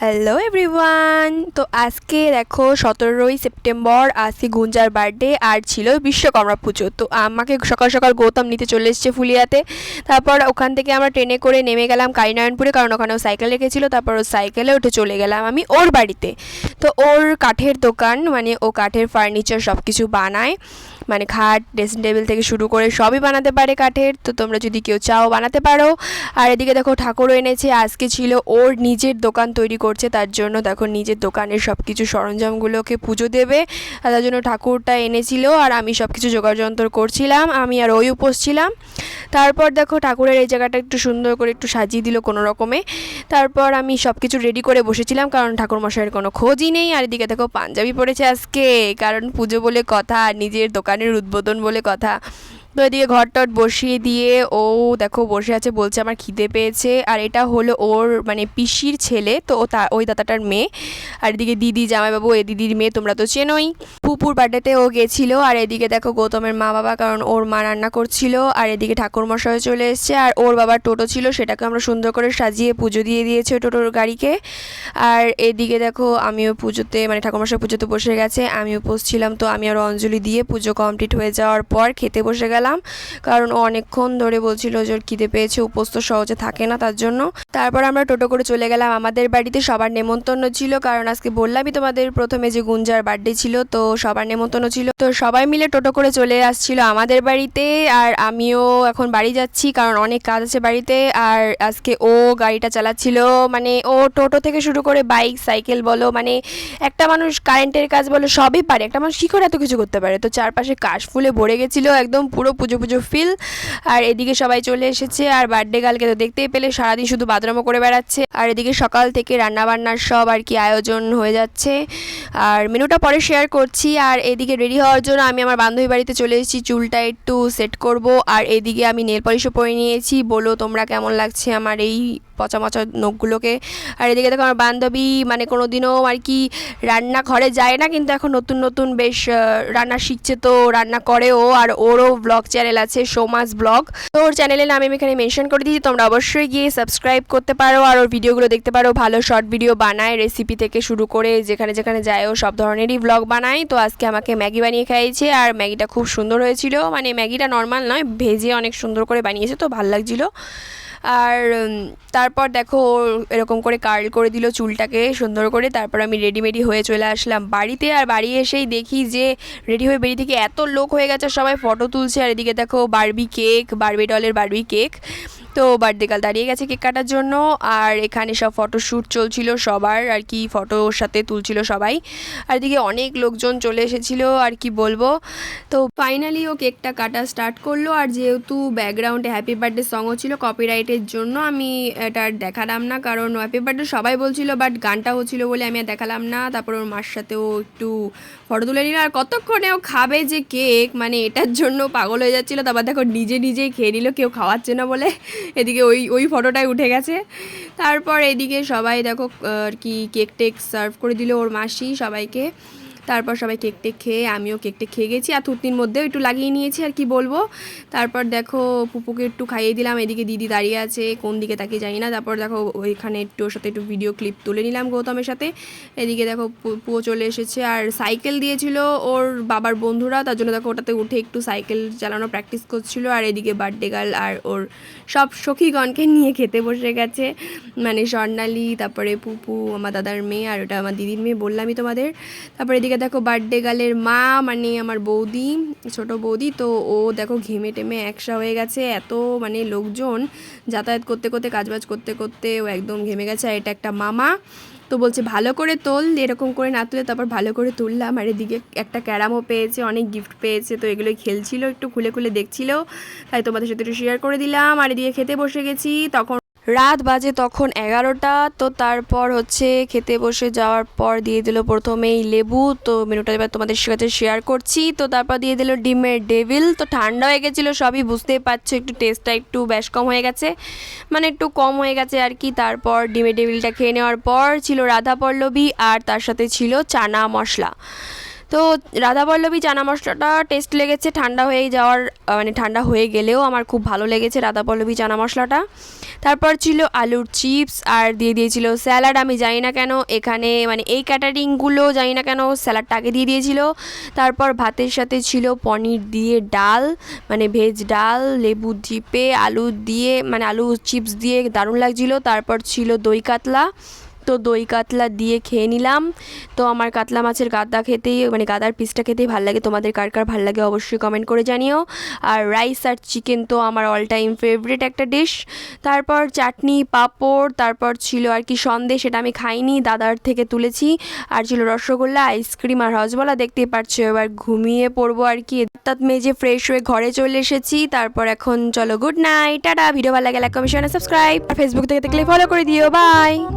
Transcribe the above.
Hello everyone তো আজকে দেখো সতেরোই সেপ্টেম্বর আজকে গুঞ্জার বার্থডে আর ছিল বিশ্বকর্মা পুজো। তো আমাকে সকাল সকাল গৌতম নিতে চলে এসেছে ফুলিয়াতে। তারপর ওখান থেকে আমরা ট্রেনে করে নেমে গেলাম কালীনারায়ণপুরে, কারণ ওখানে ও সাইকেল রেখেছিল। তারপর ও সাইকেলে উঠে চলে গেলাম আমি ওর বাড়িতে। তো ওর কাঠের দোকান মানে ও কাঠের ফার্নিচার সব কিছু বানায়। মানে খাট ড্রেসিং টেবিল থেকে শুরু করে সবই বানাতে পারে কাঠের। তো তোমরা যদি কেউ চাও বানাতে পারো। আর এদিকে দেখো ঠাকুরও এনেছে। আজকে ছিল ওর নিজের দোকান তৈরি করছে, তার জন্য দেখো নিজের দোকানের সব কিছু সরঞ্জামগুলোকে পুজো দেবে। তার জন্য ঠাকুরটা এনেছিল আর আমি সব কিছু জোগাড় যন্ত্র করছিলাম, আমি আর ওই উপোস ছিলাম। তারপর দেখো ঠাকুরের এই জায়গাটা একটু সুন্দর করে একটু সাজিয়ে দিল কোনো রকমে। তারপর আমি সব কিছু রেডি করে বসেছিলাম, কারণ ঠাকুর মশাইয়ের কোনো খোঁজই নেই। আর এদিকে দেখো পাঞ্জাবি পড়েছে আজকে, কারণ পুজো বলে কথা নিজের দোকানের উদ্বোধন বলে কথা। তো এদিকে ঘর টট বসিয়ে দিয়ে, ও দেখো বসে আছে বলছে আমার খিদে পেয়েছে। আর এটা হলো ওর মানে পিসির ছেলে, তো ও তা, ওই দাদাটার মেয়ে। আর এদিকে দিদি, জামাইবাবু, এ দিদির মেয়ে তোমরা তো চেনোই। পুপুর বার্থডেতে ও গেছিল, আর এদিকে দেখো গৌতমের মা বাবা, কারণ ওর মা রান্না করছিল। আর এদিকে ঠাকুর মশাই চলে এসছে, আর ওর বাবার টোটো ছিল, সেটাকে আমরা সুন্দর করে সাজিয়ে পুজো দিয়ে দিয়েছে টোটোর গাড়িকে। আর এদিকে দেখো আমিও পুজোতে মানে ঠাকুরমশাই পুজোতে বসে গেছে, আমিও বসছিলাম, তো আমি আর অঞ্জলি দিয়ে পুজো কমপ্লিট হয়ে যাওয়ার পর খেতে বসে গেলাম। কারণ ও অনেকক্ষণ ধরে বলছিল যে ওর খিদে পেয়েছে, উপোস সহজে থাকে না তার জন্য। তারপর আমরা টোটো করে চলে গেলাম। আমাদের বাড়িতে সবার নেমন্তন্ন ছিল, কারণ আজকে বললামই তোমাদের প্রথমে যে গুঞ্জার বার্থডে ছিল, তো সবার নেমন্তন্ন ছিল। তো সবাই মিলে টোটো করে চলে আসছিল আমাদের বাড়িতে, আর আমিও এখন বাড়ি যাচ্ছি, কারণ অনেক কাজ আছে বাড়িতে। আর আজকে ও গাড়িটা চালাচ্ছিল মানে ও টোটো থেকে শুরু করে বাইক, সাইকেল বলো মানে একটা মানুষ কারেন্টের কাজ বলো, সবই পারে। একটা মানুষ কী করে এত কিছু করতে পারে? তো চারপাশে কাশ ফুলে ভরে গেছিল, একদম পুরো পুজো পুজো ফিল আর এদিকে সবাই চলে এসেছে। আর বার্থডে গালকে তো দেখতেই পেলে, সারাদিন শুধু বাদরামো করে বেড়াচ্ছে। আর এদিকে সকাল থেকে রান্নাবান্নার সব আর কি আয়োজন হয়ে যাচ্ছে। আর মেনুটা পরে শেয়ার করছি। আর এদিকে রেডি হওয়ার জন্য আমি আমার বান্ধবী বাড়িতে চলে এসেছি। চুলটা একটু সেট করব। আর এদিকে আমি নেল পলিশও পরে নিয়েছি। বলো তোমরা কেমন লাগছে আমার এই পচা মচা নখগুলোকে। আর এদিকে দেখো আমার বান্ধবী মানে কোনো দিনও আর কি রান্না ঘরে যায় না, কিন্তু এখন নতুন নতুন বেশ রান্না শিখছে তো, রান্না করেও আর ওরও ব্লগ চ্যানেল আছে, সোমাস ব্লগ তো ওর চ্যানেলের নাম আমি এখানে মেনশন করে দিয়েছি, তোমরা অবশ্যই গিয়ে সাবস্ক্রাইব করতে পারো, আর ওর ভিডিওগুলো দেখতে পারো, ভালো শর্ট ভিডিও বানায় রেসিপি থেকে শুরু করে যেখানে যেখানে যায়, ও সব ধরনেরই ব্লগ বানায়। তো আজকে আমাকে ম্যাগি বানিয়ে খাইয়েছে, আর ম্যাগিটা খুব সুন্দর হয়েছিল মানে ম্যাগিটা নর্মাল নয়, ভেজে অনেক সুন্দর করে বানিয়েছে, তো ভালো লাগছিল। আর তারপর দেখো এরকম করে কার্ল করে দিল চুলটাকে সুন্দর করে। তারপর আমি রেডিমেডি হয়ে চলে আসলাম বাড়িতে। আর বাড়ি এসেই দেখি যে রেডি হয়ে বেরিয়ে থেকে এত লোক হয়ে গেছে, সবাই ফটো তুলছে। আর এদিকে দেখো বারবি কেক বারবি ডলের বারবি কেক তো বার্থডে কাল দাঁড়িয়ে গেছে কেক কাটার জন্য। আর এখানে সব ফটোশ্যুট চলছিল সবার, আর কি ফটোর সাথে তুলছিল সবাই। আর এদিকে অনেক লোকজন চলে এসেছিল, আর কি বলব। তো ফাইনালি ও কেকটা কাটা স্টার্ট করল, আর যেহেতু ব্যাকগ্রাউন্ডে হ্যাপি বার্থডে সংও ছিল কপিরাইটের জন্য আমি এটা দেখালাম না, কারণ হ্যাপি বার্থডে সবাই বলছিল বাট গানটা হচ্ছিল বলে আমি আর দেখালাম না। তারপর ওর মার সাথেও একটু ফটো তুলে নিল আর কতক্ষণে ও খাবে যে কেক মানে এটার জন্য পাগল হয়ে যাচ্ছিল। তারপর দেখো নিজে নিজেই খেয়ে নিল, কেউ খাওয়াচ্ছে না বলে। এদিকে ওই ওই ফটোটাই উঠে গেছে। তারপর এদিকে সবাই দেখো আর কি কেক টেক সার্ভ করে দিল ওর মাসি সবাইকে। তারপর সবাই কেক টেক খেয়ে আমিও কেক টেক খেয়ে গেছি, আর থুতনির মধ্যেও একটু লাগিয়ে নিয়েছি, আর কি বলব। তারপর দেখো পুপুকে একটু খাইয়ে দিলাম, এদিকে দিদি দাঁড়িয়ে আছে, কোন দিকে তাকে জানি না। তারপর দেখো ওইখানে একটু ওর সাথে একটু ভিডিও ক্লিপ তুলে নিলাম গৌতমের সাথে। এদিকে দেখো পুয়ো চলে এসেছে, আর সাইকেল দিয়েছিল ওর বাবার বন্ধুরা, তার জন্য দেখো ওটাতে উঠে একটু সাইকেল চালানো প্র্যাকটিস করছিল, আর এদিকে বার্থডে গার্ল আর ওর সব সখীগণকে নিয়ে খেতে বসে গেছে। মানে স্বর্ণালী, তারপরে পুপু, আমার দাদার মেয়ে, আর ওটা আমার দিদির মেয়ে, বললামই তোমাদের। তারপরে এদিকে দেখো বার্থডে গালের মা মানে আমার বৌদি, ছোট বৌদি, তো ও দেখো ঘেমে টেমে একসা হয়ে গেছে। এত মানে লোকজন যাতায়াত করতে করতে, কাজবাজ করতে করতে ও একদম ঘেমে গেছে। আর এটা একটা মামা, তো বলছে, ভালো করে তোল, এরকম করে না তুলে তারপর ভালো করে তুললাম। আর এদিকে একটা ক্যারামও পেয়েছে, অনেক গিফট পেয়েছে, তো এগুলো খেলছিল, একটু খুলে খুলে দেখছিল। তাই তোমাদের সাথে একটু শেয়ার করে দিলাম। আর এদিকে খেতে বসে গেছি, তখন রাত বাজে তখন এগারোটা, তো তারপর হচ্ছে খেতে বসে যাওয়ার পর দিয়ে দিল প্রথমেই লেবু, তো মেনুটা এবার তোমাদের সাথে শেয়ার করছি। তো তারপর দিয়ে দিল ডিমের ডেভিল তো ঠান্ডা হয়ে গেছিল সবই, বুঝতেই পারছ একটু টেস্টটা একটু বেশ কম হয়ে গেছে। মানে একটু কম হয়ে গেছে আর কি, তারপর ডিমের ডেভিলটা খেয়ে নেওয়ার পর ছিল রাধা পল্লবী আর তার সাথে ছিল চানা মশলা। তো রাধাবল্লভী চানা মশলাটা টেস্ট লেগেছে, ঠান্ডা হয়ে যাওয়ার মানে ঠান্ডা হয়ে গেলেও আমার খুব ভালো লেগেছে রাধাবল্লভী চানা মশলাটা তারপর ছিল আলুর চিপস আর দিয়ে দিয়েছিল স্যালাড আমি জানি না কেন এখানে মানে এই ক্যাটারিংগুলো জানি না কেন স্যালাডটা আগে দিয়ে দিয়েছিল। তারপর ভাতের সাথে ছিল পনির দিয়ে ডাল মানে ভেজ ডাল, লেবু চিপে আলু দিয়ে মানে আলু চিপস দিয়ে দারুণ লাগছিল। তারপর ছিল দই কাতলা তো দই কাতলা দিয়ে খেয়ে নিলাম। তো আমার কাতলা মাছের গাদা খেতেই মানে গাদার পিসটা খেতেই ভালো লাগে। তোমাদের কার কার ভালো লাগে অবশ্যই কমেন্ট করে জানিও। আর রাইস আর চিকেন তো আমার অল টাইম ফেভারিট একটা ডিশ তারপর চাটনি, পাঁপড়, তারপর ছিল আর কি সন্দেশ, সেটা আমি খাইনি, দাদার থেকে তুলেছি। আর ছিল রসগোল্লা আইসক্রিম আর রসগোল্লা। দেখতেই পাচ্ছ এবার ঘুমিয়ে পড়ব আর কি। তাত মেজে ফ্রেশ হয়ে ঘরে চলে এসেছি। তারপর এখন চলো গুড নাইট টাটা। ভিডিও ভালো লাগে লাইক কমেন্ট সাবস্ক্রাইব আর ফেসবুক থেকে দেখলে ফলো করে দিও। বাই